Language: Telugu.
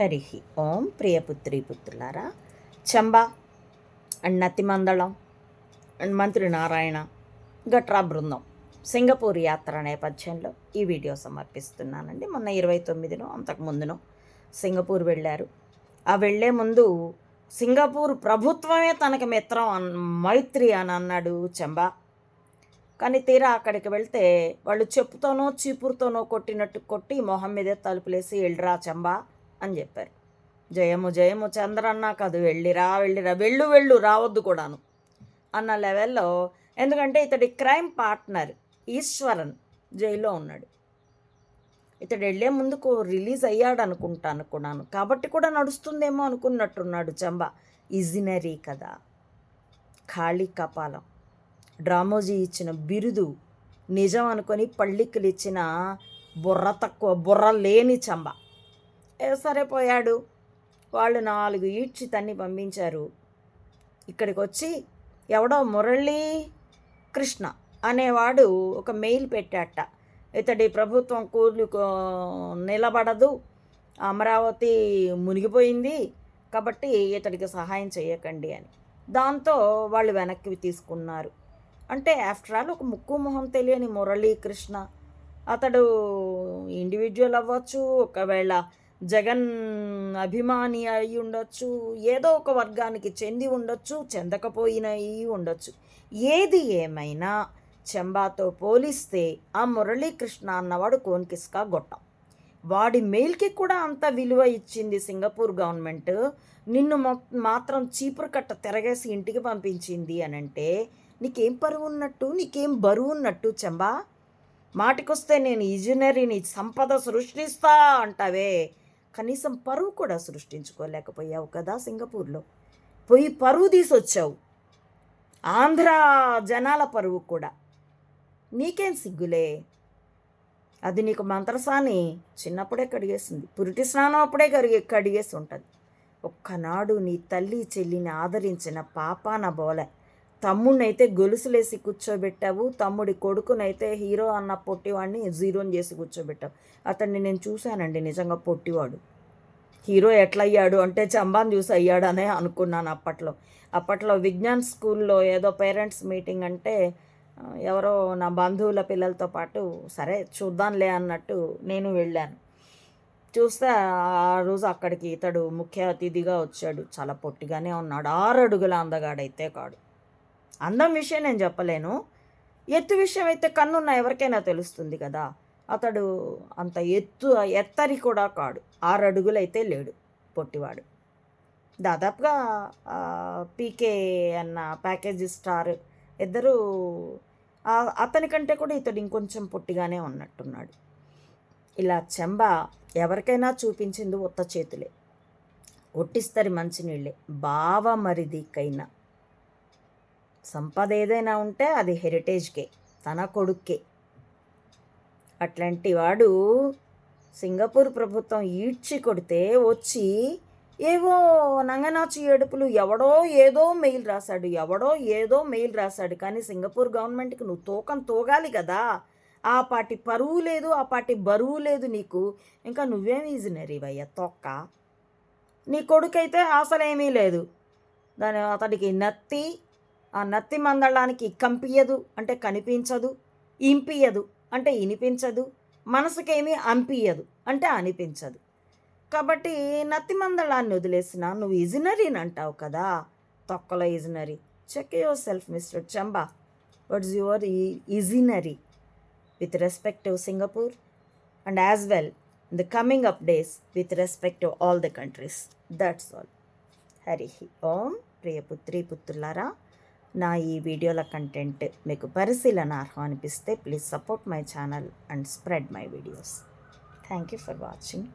హరి ఓం ప్రియపుత్రి పుత్రులారా. చంబా అండ్ నతిమందళం అండ్ మంత్రి నారాయణ గట్రా బృందం సింగపూర్ యాత్ర నేపథ్యంలో ఈ వీడియో సమర్పిస్తున్నానండి. మొన్న ఇరవై తొమ్మిదినో అంతకు ముందును సింగపూర్ వెళ్ళారు. ఆ వెళ్ళే ముందు సింగపూర్ ప్రభుత్వమే తనకి మిత్రం అన్ మైత్రి అని అన్నాడు చెంబా. కానీ తీరా అక్కడికి వెళ్తే వాళ్ళు చెప్పుతోనో చీపురుతోనో కొట్టినట్టు కొట్టి మొహం మీదే తలుపులేసి వెళ్ళిరా చెంబా. అని చెప్పారు. జయము జయము చంద్రన్న కాదు వెళ్ళిరా వెళ్ళిరా వెళ్ళు వెళ్ళు రావద్దు కూడాను అన్న లెవెల్లో ఎందుకంటే ఇతడి క్రైమ్ పార్ట్నర్ ఈశ్వరన్ జైల్లో ఉన్నాడు. ఇతడు వెళ్ళే ముందుకు రిలీజ్ అయ్యాడు అనుకుంటాను కూడాను. కాబట్టి కూడా నడుస్తుందేమో అనుకున్నట్టున్నాడు చంబ. ఇజినరీ కదా ఖాళీ కపాలం డ్రామోజీ ఇచ్చిన బిరుదు నిజం అనుకొని పళ్ళిక్కులు ఇచ్చిన బుర్ర తక్కువ బుర్ర లేని చంబ. ఏ సరే పోయాడు. వాళ్ళు నాలుగు ఈడ్చి తన్ని పంపించారు. ఇక్కడికి వచ్చి ఎవడో మురళీ కృష్ణ అనేవాడు ఒక మెయిల్ పెట్టాట. ఇతడి ప్రభుత్వం కూలి నిలబడదు. అమరావతి మునిగిపోయింది. కాబట్టి ఇతడికి సహాయం చేయకండి అని. దాంతో వాళ్ళు వెనక్కి తీసుకున్నారు. అంటే ఆఫ్టర్ ఆల్ ఒక ముక్కు మొహం తెలియని మురళీకృష్ణ అతడు ఇండివిజువల్ అవ్వచ్చు. ఒకవేళ జగన్ అభిమాని అయి ఉండొచ్చు ఏదో ఒక వర్గానికి చెంది ఉండొచ్చు చెందకపోయినవి ఉండొచ్చు. ఏది ఏమైనా చెంబాతో పోలిస్తే ఆ మురళీకృష్ణ అన్నవాడు కోన్కిస్కా గొట్టం. వాడి మెయిల్కి కూడా అంత విలువ ఇచ్చింది సింగపూర్ గవర్నమెంట్. నిన్ను మాత్రం చీపురు కట్ట తిరగేసి ఇంటికి పంపించింది అని అంటే నీకేం పరువు ఉన్నట్టు నీకేం బరువు ఉన్నట్టు చెంబా? మాటికొస్తే నేను ఇంజనీరింగ్ సంపద సృష్టిస్తా అంటావే. కనీసం పరువు కూడా సృష్టించుకోలేకపోయావు కదా సింగపూర్లో. పోయి పరువు తీసొచ్చావు. ఆంధ్ర జనాల పరువు కూడా. నీకేం సిగ్గులే? అది నీకు మంత్రసాని చిన్నప్పుడే కడిగేసింది. పురిటి స్నానం అప్పుడే కడిగే కడిగేసి ఉంటుంది. ఒక్కనాడు నీ తల్లి చెల్లిని ఆదరించిన పాపాన బోలే. తమ్ముడినైతే గొలుసులేసి కూర్చోబెట్టావు. తమ్ముడి కొడుకునైతే హీరో అన్న పొట్టివాడిని జీరోని చేసి కూర్చోబెట్టావు. అతన్ని నేను చూశానండి నిజంగా పొట్టివాడు. హీరో ఎట్లయ్యాడు అంటే చంబాన్ చూసి అయ్యాడనే అనుకున్నాను అప్పట్లో. అప్పట్లో విజ్ఞాన్ స్కూల్లో ఏదో పేరెంట్స్ మీటింగ్ అంటే ఎవరో నా బంధువుల పిల్లలతో పాటు సరే చూద్దాంలే అన్నట్టు నేను వెళ్ళాను. చూస్తే ఆ రోజు అక్కడికి ఇతడు ముఖ్య అతిథిగా వచ్చాడు. చాలా పొట్టిగానే ఉన్నాడు. ఆరు అడుగుల అందగాడైతే కాడు. అందం విషయం నేను చెప్పలేను. ఎత్తు విషయం అయితే కన్నున్న ఎవరికైనా తెలుస్తుంది కదా. అతడు అంత ఎత్తు ఎత్తరి కూడా కాడు. ఆరు అడుగులైతే లేడు పొట్టివాడు. దాదాపుగా పీకే అన్న ప్యాకేజీ స్టార్ ఇద్దరు అతని కంటే కూడా ఇతడు ఇంకొంచెం పొట్టిగానే ఉన్నట్టున్నాడు. ఇలా చెంబ ఎవరికైనా చూపించింది ఉత్త చేతులే. ఒట్టిస్తరి మంచినీళ్ళే. బావ మరిదికైనా. సంపద ఏదైనా ఉంటే అది హెరిటేజ్కే తన కొడుక్కే. అట్లాంటి వాడు సింగపూర్ ప్రభుత్వం ఈడ్చి కొడితే వచ్చి ఏవో నంగనాచి ఏడుపులు ఎవడో ఏదో మెయిల్ రాశాడు ఎవడో ఏదో మెయిల్ రాశాడు. కానీ సింగపూర్ గవర్నమెంట్కి నువ్వు తూకం తోగాలి కదా. ఆ పాటి పరువు లేదు ఆ పాటి బరువు లేదు నీకు. ఇంకా నువ్వేం ఈజినరీవయ్యా తొక్క. నీ కొడుకైతే అసలేమీ లేదు. దాని అతడికి నత్తి ఆ నత్తి మందళానికి కంపియదు అంటే కనిపించదు ఇంపియదు అంటే వినిపించదు మనసుకేమీ అంపియదు అంటే అనిపించదు. కాబట్టి నత్తిమందలాన్ని వదిలేసిన నువ్వు ఇజినరీని అంటావు కదా తొక్కల ఇజినరీ. Check yourself mister Chamba what's your visionary? With respect Singapore and as well the coming up days with respect all the countries that's all Hari Om ప్రియపుత్రి పుత్రులారా నా ఈ వీడియోల కంటెంట్ మీకు పరిశీలనార్హం అనిపిస్తే please support my channel and spread my videos thank you for watching